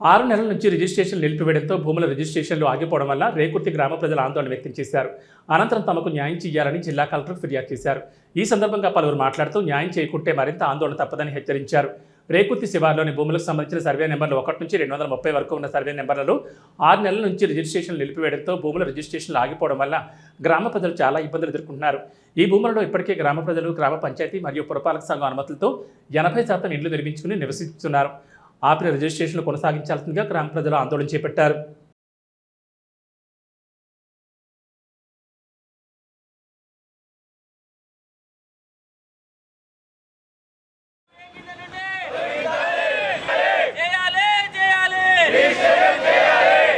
ఆరు నెలల నుంచి రిజిస్ట్రేషన్ నిలిపివేయడంతో భూముల రిజిస్ట్రేషన్లు ఆగిపోవడం వల్ల రేకుర్తి గ్రామ ప్రజలు ఆందోళన వ్యక్తం చేశారు. అనంతరం తమకు న్యాయం చేయాలని జిల్లా కలెక్టర్ ఫిర్యాదు చేశారు. ఈ సందర్భంగా పలువురు మాట్లాడుతూ న్యాయం చేయకుంటే మరింత ఆందోళన తప్పదని హెచ్చరించారు. రేకుర్తి శివార్లోని భూములకు సంబంధించిన సర్వే నెంబర్లు ఒకటి నుంచి రెండు వందల ముప్పై వరకు ఉన్న సర్వే నెంబర్లలో ఆరు నెలల నుంచి రిజిస్ట్రేషన్ నిలిపివేయడంతో భూముల రిజిస్ట్రేషన్లు ఆగిపోవడం వల్ల గ్రామ ప్రజలు చాలా ఇబ్బందులు ఎదుర్కొంటున్నారు. ఈ భూములలో ఇప్పటికే గ్రామ ప్రజలు గ్రామ పంచాయతీ మరియు పురపాలక సంఘం అనుమతులతో ఎనభై శాతం ఇండ్లు నిర్మించుకుని నివసిస్తున్నారు. ఆపిన రిజిస్ట్రేషన్లు కొనసాగించాల్సిందిగా గ్రామ ప్రజలు ఆందోళన చేపట్టారు చేయాలి చేయాలి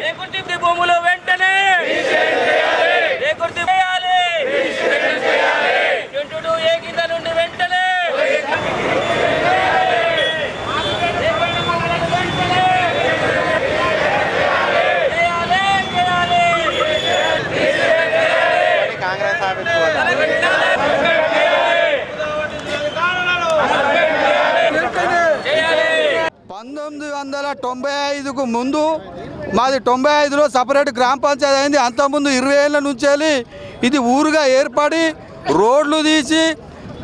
రేకుర్తి భూములు వెంటనే రేకుర్తి చేయాలి ట్వంటీ టూ ఏ కింద నుండి వెంటనే రేకుర్తి భూములను వెంటనే చేయాలి చేయాలి కాంగ్రెస్ ఆఫీస్ పోతా చేయాలి పంతొమ్మిది వందల తొంభై ఐదుకు ముందు మాది తొంభై ఐదులో సపరేట్ గ్రామ పంచాయతీ అయింది. అంతకుముందు ఇరవై ఏళ్ళ నుంచి వెళ్ళి ఇది ఊరుగా ఏర్పడి రోడ్లు తీసి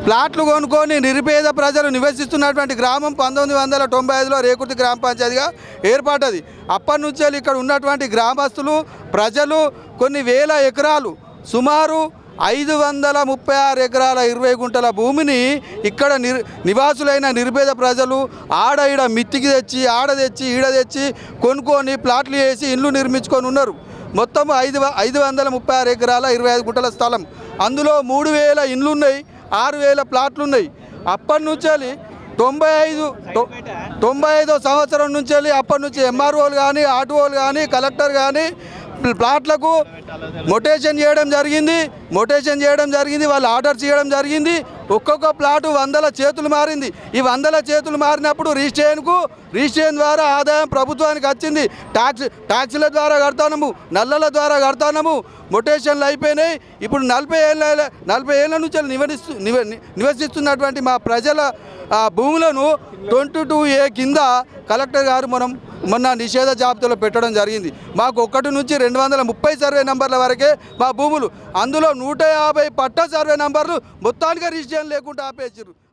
ప్లాట్లు కొనుక్కొని నిరుపేద ప్రజలు నివసిస్తున్నటువంటి గ్రామం పంతొమ్మిది వందల తొంభై ఐదులో రేకుర్తి గ్రామ పంచాయతీగా ఏర్పడ్డది. అప్పటి నుంచి ఇక్కడ ఉన్నటువంటి గ్రామస్తులు ప్రజలు కొన్ని వేల ఎకరాలు సుమారు ఐదు వందల ముప్పై ఆరు ఎకరాల ఇరవై గుంటల భూమిని ఇక్కడ నిర్ నివాసులైన నిర్భేద ప్రజలు ఆడ ఈడ మిత్తికి తెచ్చి ఆడ తెచ్చి ఈడ తెచ్చి కొనుక్కొని ప్లాట్లు వేసి ఇండ్లు నిర్మించుకొని ఉన్నారు. మొత్తం ఐదు ఐదు వందల ముప్పై ఆరు ఎకరాల ఇరవై ఐదు గుంటల స్థలం. అందులో మూడు వేల ఇండ్లు ఉన్నాయి ఆరు వేల ప్లాట్లు ఉన్నాయి అప్పటి నుంచి తొంభై ఐదు తొంభై ఐదో సంవత్సరం నుంచి వెళ్ళి అప్పటి నుంచి ఎంఆర్ఓలు కానీ ఆర్టీఓలు కానీ కలెక్టర్ కానీ ప్లాట్లకు మొటేషన్ చేయడం జరిగింది మొటేషన్ చేయడం జరిగింది వాళ్ళు ఆర్డర్ చేయడం జరిగింది. ఒక్కొక్క ప్లాటు వందల చేతులు మారింది. ఈ వందల చేతులు మారినప్పుడు రిజిస్ట్రేషన్కు రిజిస్ట్రేషన్ ద్వారా ఆదాయం ప్రభుత్వానికి వచ్చింది. ట్యాక్స్ ట్యాక్సీల ద్వారా కడతాము నల్లల ద్వారా కడతాము మొటేషన్లు అయిపోయినాయి. ఇప్పుడు నలభై ఏళ్ళ నలభై ఏళ్ళ నుంచి నివసిస్తూ నివ నివసిస్తున్నటువంటి మా ప్రజల ఆ, భూములను ట్వంటీ టూ ఏ కింద కలెక్టర్ గారు మనం మొన్న నిషేధ జాబితాలో పెట్టడం జరిగింది. మాకు ఒకటి నుంచి రెండు వందల ముప్పై సర్వే నంబర్ల వరకే మా భూములు. అందులో నూట యాభై పట్ట సర్వే నంబర్లు మొత్తానికి రిజిస్ట్రేషన్ లేకుండా ఆపేసారు